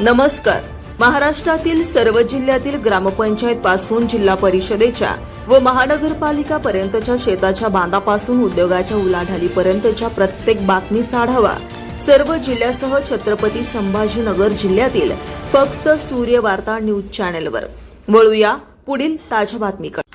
नमस्कार. महाराष्ट्रातील सर्व जिल्ह्यातील ग्रामपंचायत पासून जिल्हा परिषदेच्या व महानगरपालिका पर्यंतच्या शेताच्या बांधापासून उद्योगाच्या उलाढालीपर्यंतच्या प्रत्येक बातमीचा आढावा सर्व जिल्ह्यासह छत्रपती संभाजीनगर जिल्ह्यातील फक्त सूर्य वार्ता न्यूज चॅनेलवर. वळूया पुढील ताज्या बातमीकडे.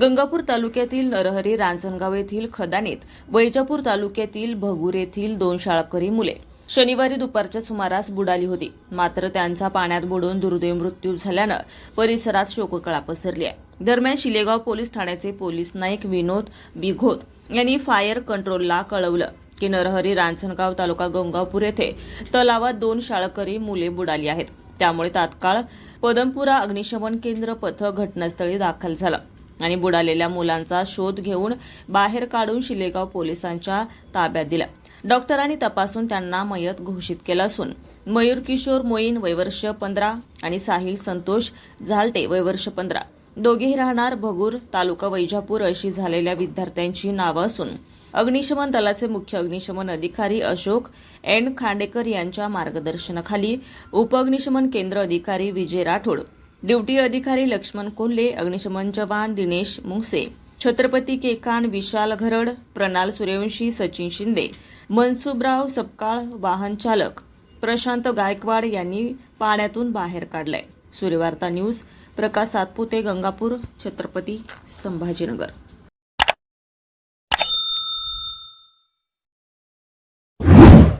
गंगापूर तालुक्यातील नरहरी रांजणगाव येथील खदानीत वैजापूर तालुक्यातील भगूर येथील दोन शाळकरी मुले शनिवारी दुपारच्या सुमारास बुडाली होती. मात्र त्यांचा पाण्यात बुडून दुर्दैव मृत्यू झाल्यानं परिसरात शोककळा पसरली आहे. दरम्यान शिलेगाव पोलीस ठाण्याचे पोलीस नाईक विनोद बिघोत यांनी फायर कंट्रोलला कळवलं की नरहरी रांजणगाव तालुका गंगापूर येथे तलावात दोन शाळकरी मुले बुडाली आहेत. त्यामुळे तात्काळ पदमपुरा अग्निशमन केंद्र पथक घटनास्थळी दाखल झालं आणि बुडालेल्या मुलांचा शोध घेऊन बाहेर काढून शिलेगाव पोलिसांच्या ताब्यात दिलं. डॉक्टरांनी तपासून त्यांना मयत घोषित केलं असून मयूर किशोर मोईन वयवर्ष पंधरा आणि साहिल संतोष झालटे वयवर्ष पंधरा. दोघेही राहणार भगूर तालुका वैजापूर अशी झालेल्या विद्यार्थ्यांची नावं असून अग्निशमन दलाचे मुख्य अग्निशमन अधिकारी अशोक एन. खांडेकर यांच्या मार्गदर्शनाखाली उपअग्निशमन केंद्र अधिकारी विजय राठोड ड्युटी अधिकारी लक्ष्मण कोल्हे अग्निशमन जवान दिनेश मुंगसे छत्रपती केकान विशाल घरड प्रणाल सूर्यवंशी सचिन शिंदे मनसुबराव सपकाळ वाहन चालक प्रशांत गायकवाड यांनी पाण्यातून बाहेर काढलंय. सूर्यवार्ता न्यूज प्रकाश सातपुते गंगापूर छत्रपती संभाजीनगर.